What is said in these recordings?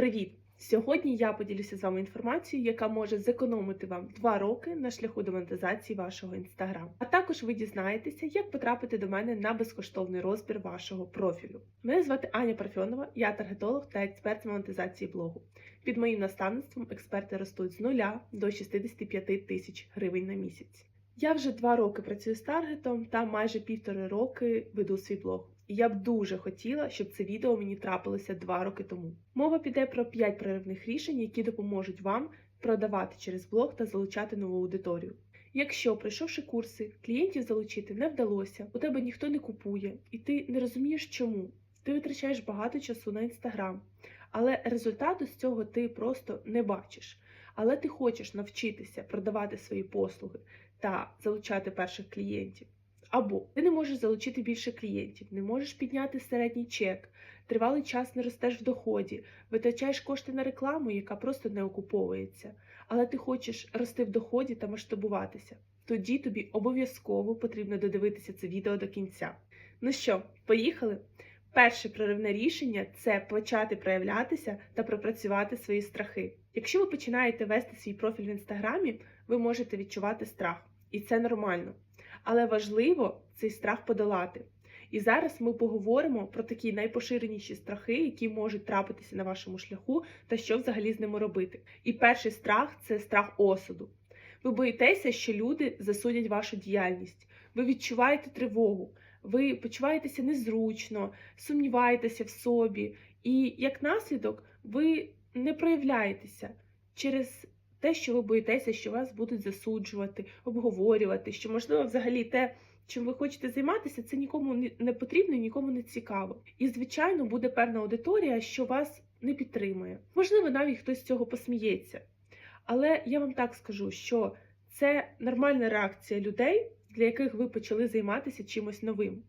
Привіт! Сьогодні я поділюся з вами інформацією, яка може зекономити вам 2 роки на шляху до монетизації вашого інстаграм. А також ви дізнаєтеся, як потрапити до мене на безкоштовний розбір вашого профілю. Мене звати Аня Парфьонова, я таргетолог та експерт з монетизації блогу. Під моїм наставництвом експерти ростуть з 0 до 65 тисяч гривень на місяць. Я вже два роки працюю з таргетом та майже півтори роки веду свій блог. І я б дуже хотіла, щоб це відео мені трапилося два роки тому. Мова піде про 5 проривних рішень, які допоможуть вам продавати через блог та залучати нову аудиторію. Якщо, пройшовши курси, клієнтів залучити не вдалося, у тебе ніхто не купує, і ти не розумієш чому, ти витрачаєш багато часу на інстаграм, але результату з цього ти просто не бачиш. Але ти хочеш навчитися продавати свої послуги та залучати перших клієнтів. Або ти не можеш залучити більше клієнтів, не можеш підняти середній чек, тривалий час не ростеш в доході, витрачаєш кошти на рекламу, яка просто не окуповується, але ти хочеш рости в доході та масштабуватися. Тоді тобі обов'язково потрібно додивитися це відео до кінця. Ну що, поїхали? Перше проривне рішення це почати проявлятися та пропрацювати свої страхи. Якщо ви починаєте вести свій профіль в інстаграмі, ви можете відчувати страх, і це нормально. Але важливо цей страх подолати. І зараз ми поговоримо про такі найпоширеніші страхи, які можуть трапитися на вашому шляху, та що взагалі з ними робити. І перший страх це страх осуду. Ви боїтеся, що люди засудять вашу діяльність. Ви відчуваєте тривогу, ви почуваєтеся незручно, сумніваєтеся в собі, і як наслідок ви не проявляєтеся через те, що ви боїтеся, що вас будуть засуджувати, обговорювати, що, можливо, взагалі те, чим ви хочете займатися, це нікому не потрібно і нікому не цікаво. І, звичайно, буде певна аудиторія, що вас не підтримує. Можливо, навіть хтось з цього посміється. Але я вам так скажу, що це нормальна реакція людей, для яких ви почали займатися чимось новим.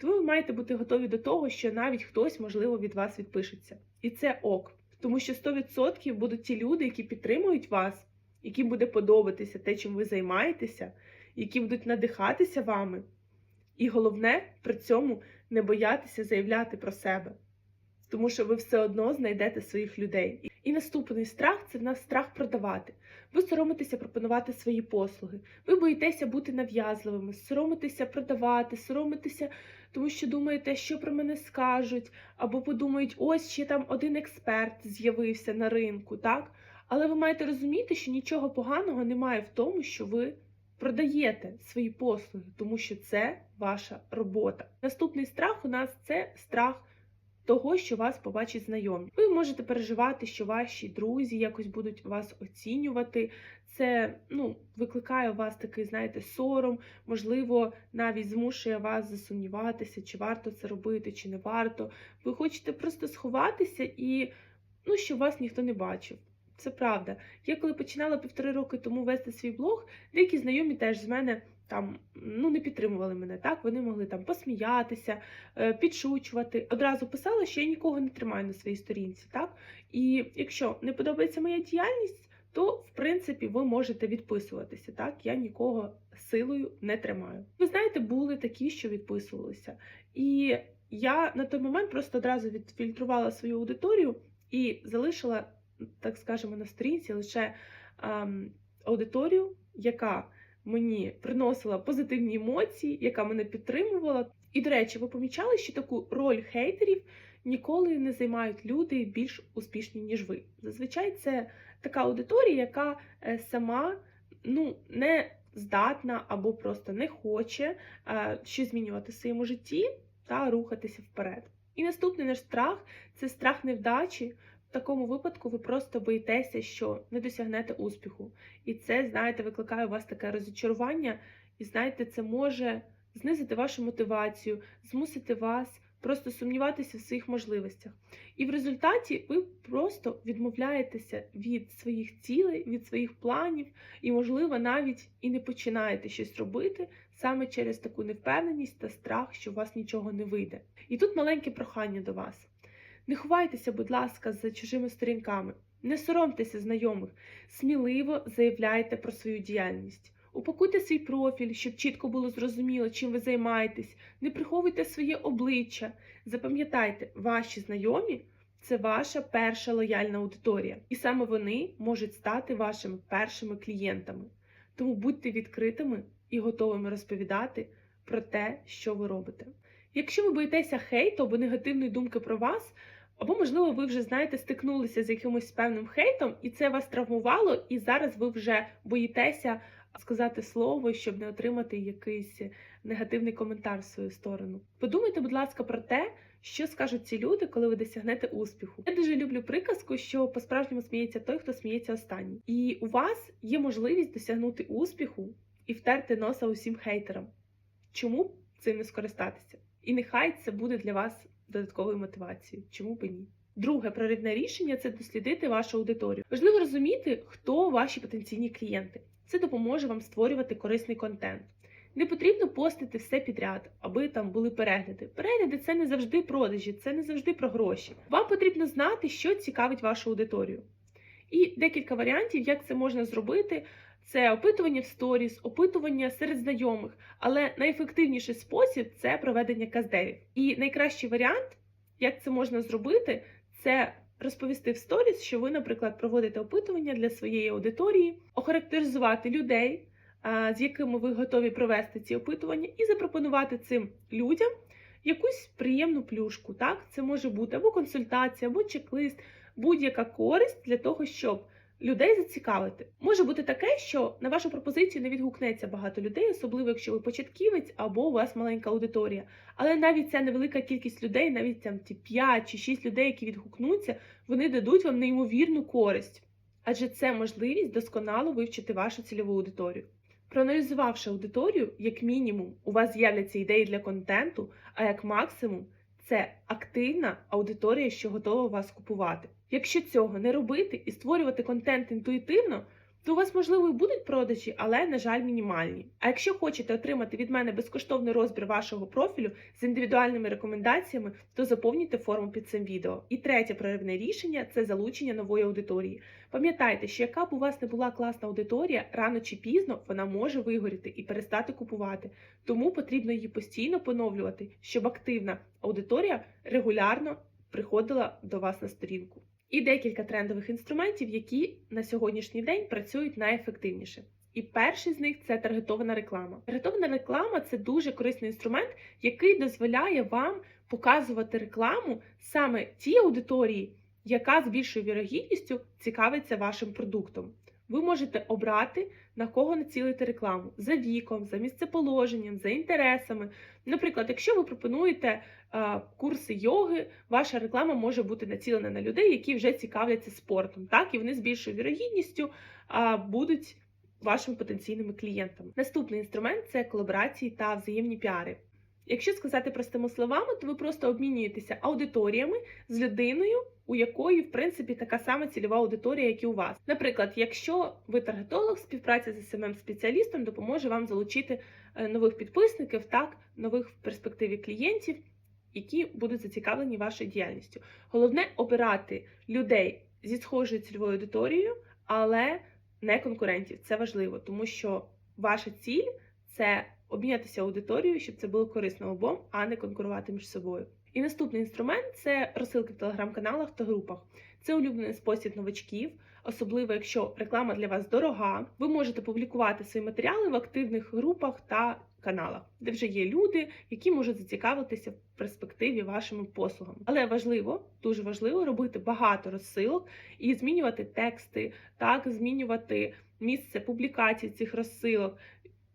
Тому ви маєте бути готові до того, що навіть хтось, можливо, від вас відпишеться. І це ок. Тому що 100% будуть ті люди, які підтримують вас, яким буде подобатися те, чим ви займаєтеся, які будуть надихатися вами. І головне при цьому не боятися заявляти про себе, тому що ви все одно знайдете своїх людей. І наступний страх це в нас страх продавати. Ви соромитеся пропонувати свої послуги. Ви боїтеся бути нав'язливими, соромитеся продавати, соромитеся, тому що думаєте, що про мене скажуть, або подумають, ось ще там один експерт з'явився на ринку, так? Але ви маєте розуміти, що нічого поганого немає в тому, що ви продаєте свої послуги, тому що це ваша робота. Наступний страх у нас це страх того, що вас побачать знайомі. Ви можете переживати, що ваші друзі якось будуть вас оцінювати. Це ну, викликає у вас такий, знаєте, сором, можливо, навіть змушує вас засумніватися, чи варто це робити, чи не варто. Ви хочете просто сховатися і ну, щоб вас ніхто не бачив. Це правда. Я коли починала півтори роки тому вести свій блог, деякі знайомі теж з мене там ну не підтримували мене. Так вони могли там посміятися, підшучувати. Одразу писала, що я нікого не тримаю на своїй сторінці. Так і якщо не подобається моя діяльність, то в принципі ви можете відписуватися. Так, я нікого силою не тримаю. Ви знаєте, були такі, що відписувалися, і я на той момент просто одразу відфільтрувала свою аудиторію і залишила, так скажемо, на сторінці лише ем, аудиторію, яка мені приносила позитивні емоції, яка мене підтримувала. І, до речі, ви помічали, що таку роль хейтерів ніколи не займають люди більш успішні, ніж ви. Зазвичай це така аудиторія, яка е, сама ну, не здатна або просто не хоче е, щось змінювати в своєму житті та рухатися вперед. І наступний наш страх це страх невдачі. В такому випадку ви просто боїтеся, що не досягнете успіху. І це, знаєте, викликає у вас таке розчарування, і знаєте, це може знизити вашу мотивацію, змусити вас просто сумніватися в своїх можливостях. І в результаті ви просто відмовляєтеся від своїх цілей, від своїх планів, і, можливо, навіть і не починаєте щось робити саме через таку невпевненість та страх, що у вас нічого не вийде. І тут маленьке прохання до вас. Не ховайтеся, будь ласка, за чужими сторінками, не соромтеся знайомих, сміливо заявляйте про свою діяльність. Упакуйте свій профіль, щоб чітко було зрозуміло, чим ви займаєтесь, не приховуйте своє обличчя. Запам'ятайте, ваші знайомі це ваша перша лояльна аудиторія, і саме вони можуть стати вашими першими клієнтами. Тому будьте відкритими і готовими розповідати про те, що ви робите. Якщо ви боїтеся хейту або негативної думки про вас, або, можливо, ви вже знаєте, стикнулися з якимось певним хейтом, і це вас травмувало, і зараз ви вже боїтеся сказати слово, щоб не отримати якийсь негативний коментар в свою сторону. Подумайте, будь ласка, про те, що скажуть ці люди, коли ви досягнете успіху. Я дуже люблю приказку, що по-справжньому сміється той, хто сміється останній. І у вас є можливість досягнути успіху і втерти носа усім хейтерам. Чому цим не скористатися? І нехай це буде для вас додатковою мотивацією. Чому б і ні? Друге проривне рішення це дослідити вашу аудиторію. Важливо розуміти, хто ваші потенційні клієнти. Це допоможе вам створювати корисний контент. Не потрібно постити все підряд, аби там були перегляди. Перегляди це не завжди продажі, це не завжди про гроші. Вам потрібно знати, що цікавить вашу аудиторію. І декілька варіантів, як це можна зробити. Це опитування в сторіс, опитування серед знайомих, але найефективніший спосіб це проведення каздевів. І найкращий варіант, як це можна зробити, це розповісти в сторіс, що ви, наприклад, проводите опитування для своєї аудиторії, охарактеризувати людей, з якими ви готові провести ці опитування, і запропонувати цим людям якусь приємну плюшку. Так, це може бути або консультація, або чек-лист, будь-яка користь для того, щоб людей зацікавити. Може бути таке, що на вашу пропозицію не відгукнеться багато людей, особливо якщо ви початківець або у вас маленька аудиторія. Але навіть ця невелика кількість людей, навіть там ті 5 чи 6 людей, які відгукнуться, вони дадуть вам неймовірну користь. Адже це можливість досконало вивчити вашу цільову аудиторію. Проаналізувавши аудиторію, як мінімум, у вас з'являться ідеї для контенту, а як максимум, це активна аудиторія, що готова вас купувати. Якщо цього не робити і створювати контент інтуїтивно, то у вас, можливо, і будуть продажі, але, на жаль, мінімальні. А якщо хочете отримати від мене безкоштовний розбір вашого профілю з індивідуальними рекомендаціями, то заповнюйте форму під цим відео. І третє проривне рішення це залучення нової аудиторії. Пам'ятайте, що яка б у вас не була класна аудиторія, рано чи пізно вона може вигоріти і перестати купувати. Тому потрібно її постійно поновлювати, щоб активна аудиторія регулярно приходила до вас на сторінку. І декілька трендових інструментів, які на сьогоднішній день працюють найефективніше. І перший з них це таргетована реклама. Таргетована реклама це дуже корисний інструмент, який дозволяє вам показувати рекламу саме тій аудиторії, яка з більшою вірогідністю цікавиться вашим продуктом. Ви можете обрати на кого націлити рекламу за віком, за місцеположенням, за інтересами. Наприклад, якщо ви пропонуєте е, курси йоги, ваша реклама може бути націлена на людей, які вже цікавляться спортом, так і вони з більшою вірогідністю е, будуть вашими потенційними клієнтами. Наступний інструмент це колаборації та взаємні піари. Якщо сказати простими словами, то ви просто обмінюєтеся аудиторіями з людиною, у якої, в принципі, така сама цільова аудиторія, як і у вас. Наприклад, якщо ви таргетолог, співпраця з смм спеціалістом допоможе вам залучити е, нових підписників, так, нових в перспективі клієнтів, які будуть зацікавлені вашою діяльністю. Головне обирати людей зі схожою цільовою аудиторією, але не конкурентів. Це важливо, тому що ваша ціль це обмінятися аудиторією, щоб це було корисно обом, а не конкурувати між собою. І наступний інструмент це розсилки в телеграм-каналах та групах. Це улюблений спосіб новачків, особливо якщо реклама для вас дорога. Ви можете публікувати свої матеріали в активних групах та каналах, де вже є люди, які можуть зацікавитися в перспективі вашими послугами. Але важливо, дуже важливо робити багато розсилок і змінювати тексти, так змінювати місце публікації цих розсилок.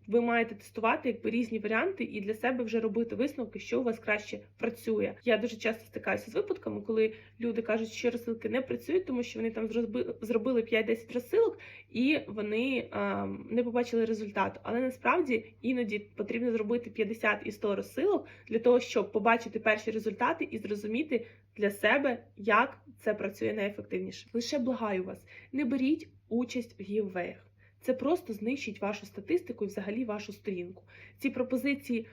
Ви маєте тестувати якби різні варіанти і для себе вже робити висновки, що у вас краще працює. Я дуже часто стикаюся з випадками, коли люди кажуть, що розсилки не працюють, тому що вони там зробили, зробили 5-10 розсилок і вони а, не побачили результату. Але насправді іноді потрібно зробити 50 і 100 розсилок для того, щоб побачити перші результати і зрозуміти для себе, як це працює найефективніше. Лише благаю вас, не беріть участь в гіввеях. Це просто знищить вашу статистику і взагалі вашу сторінку. Ці пропозиції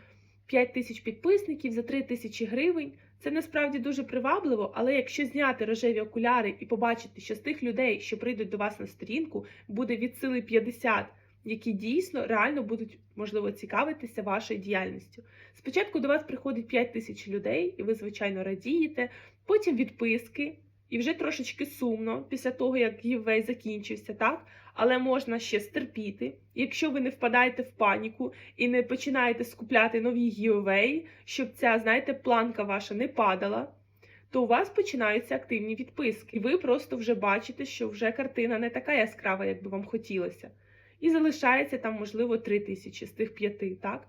5 тисяч підписників за 3 тисячі гривень. Це насправді дуже привабливо, але якщо зняти рожеві окуляри і побачити, що з тих людей, що прийдуть до вас на сторінку, буде від сили 50, які дійсно реально будуть можливо цікавитися вашою діяльністю. Спочатку до вас приходить 5 тисяч людей, і ви, звичайно, радієте, потім відписки, і вже трошечки сумно після того, як giveaway закінчився, так? Але можна ще стерпіти. Якщо ви не впадаєте в паніку і не починаєте скупляти нові giveaway, щоб ця, знаєте, планка ваша не падала, то у вас починаються активні відписки. І ви просто вже бачите, що вже картина не така яскрава, як би вам хотілося. І залишається там, можливо, 3 тисячі з тих п'яти, так?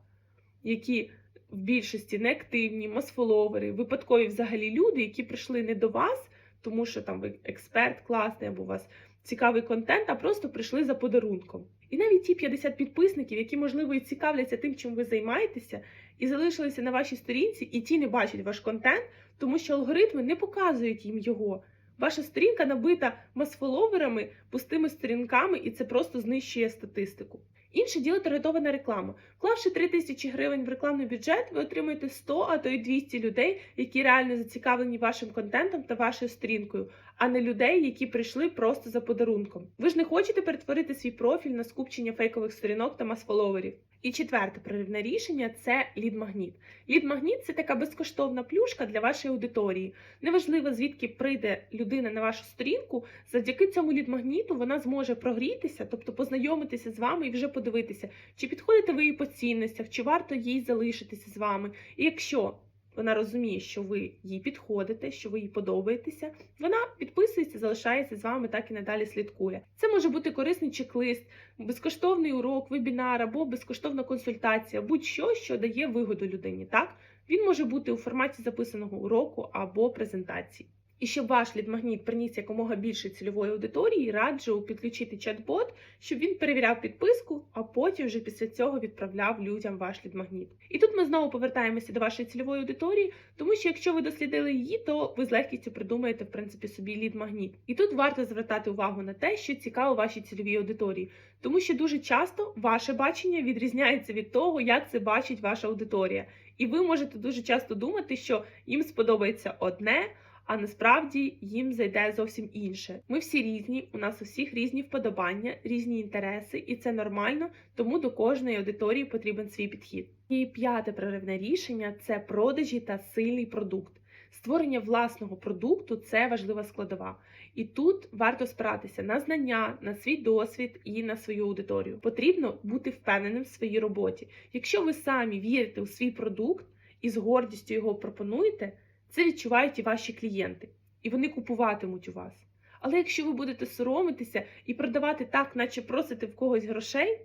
Які в більшості неактивні, масфоловери, випадкові взагалі люди, які прийшли не до вас, тому що там ви експерт класний або у вас цікавий контент, а просто прийшли за подарунком. І навіть ті 50 підписників, які, можливо, і цікавляться тим, чим ви займаєтеся, і залишилися на вашій сторінці, і ті не бачать ваш контент, тому що алгоритми не показують їм його. Ваша сторінка набита масфоловерами, пустими сторінками, і це просто знищує статистику. Інше діло таргетована реклама. Вклавши 3 тисячі гривень в рекламний бюджет, ви отримаєте 100, а то й 200 людей, які реально зацікавлені вашим контентом та вашою сторінкою, а не людей, які прийшли просто за подарунком. Ви ж не хочете перетворити свій профіль на скупчення фейкових сторінок та масфоловерів. І четверте проривне рішення це лід-магніт. Лід-магніт це така безкоштовна плюшка для вашої аудиторії. Неважливо, звідки прийде людина на вашу сторінку, завдяки цьому лід-магніту вона зможе прогрітися, тобто познайомитися з вами і вже подивитися, чи підходите ви їй по цінностях, чи варто їй залишитися з вами. І якщо вона розуміє, що ви їй підходите, що ви їй подобаєтеся, вона підписується, залишається з вами, так і надалі слідкує. Це може бути корисний чек-лист, безкоштовний урок, вебінар або безкоштовна консультація, будь-що, що дає вигоду людині. Так він може бути у форматі записаного уроку або презентації. І щоб ваш лідмагніт приніс якомога більше цільової аудиторії, раджу підключити чат-бот, щоб він перевіряв підписку, а потім вже після цього відправляв людям ваш лідмагніт. І тут ми знову повертаємося до вашої цільової аудиторії, тому що якщо ви дослідили її, то ви з легкістю придумаєте в принципі собі лід-магніт. І тут варто звертати увагу на те, що цікаво вашій цільовій аудиторії, тому що дуже часто ваше бачення відрізняється від того, як це бачить ваша аудиторія. І ви можете дуже часто думати, що їм сподобається одне а насправді їм зайде зовсім інше. Ми всі різні, у нас у всіх різні вподобання, різні інтереси, і це нормально, тому до кожної аудиторії потрібен свій підхід. І п'яте проривне рішення це продажі та сильний продукт. Створення власного продукту це важлива складова. І тут варто спиратися на знання, на свій досвід і на свою аудиторію. Потрібно бути впевненим в своїй роботі. Якщо ви самі вірите у свій продукт і з гордістю його пропонуєте, це відчувають і ваші клієнти, і вони купуватимуть у вас. Але якщо ви будете соромитися і продавати так, наче просите в когось грошей,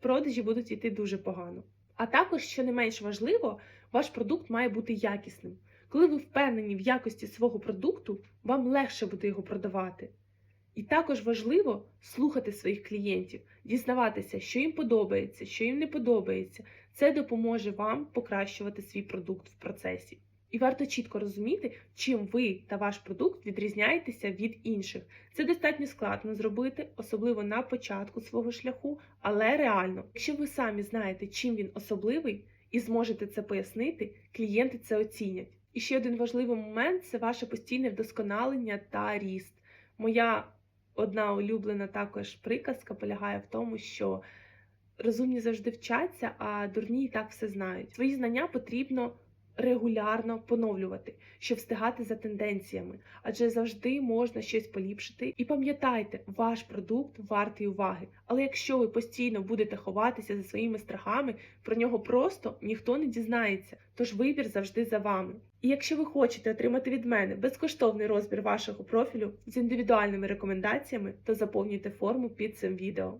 продажі будуть йти дуже погано. А також, що не менш важливо, ваш продукт має бути якісним. Коли ви впевнені в якості свого продукту, вам легше буде його продавати. І також важливо слухати своїх клієнтів, дізнаватися, що їм подобається, що їм не подобається. Це допоможе вам покращувати свій продукт в процесі. І варто чітко розуміти, чим ви та ваш продукт відрізняєтеся від інших. Це достатньо складно зробити, особливо на початку свого шляху, але реально, якщо ви самі знаєте, чим він особливий, і зможете це пояснити, клієнти це оцінять. І ще один важливий момент це ваше постійне вдосконалення та ріст. Моя одна улюблена також приказка полягає в тому, що розумні завжди вчаться, а дурні і так все знають. Свої знання потрібно регулярно поновлювати, щоб встигати за тенденціями, адже завжди можна щось поліпшити. І пам'ятайте, ваш продукт вартий уваги. Але якщо ви постійно будете ховатися за своїми страхами, про нього просто ніхто не дізнається. Тож вибір завжди за вами. І якщо ви хочете отримати від мене безкоштовний розбір вашого профілю з індивідуальними рекомендаціями, то заповнюйте форму під цим відео.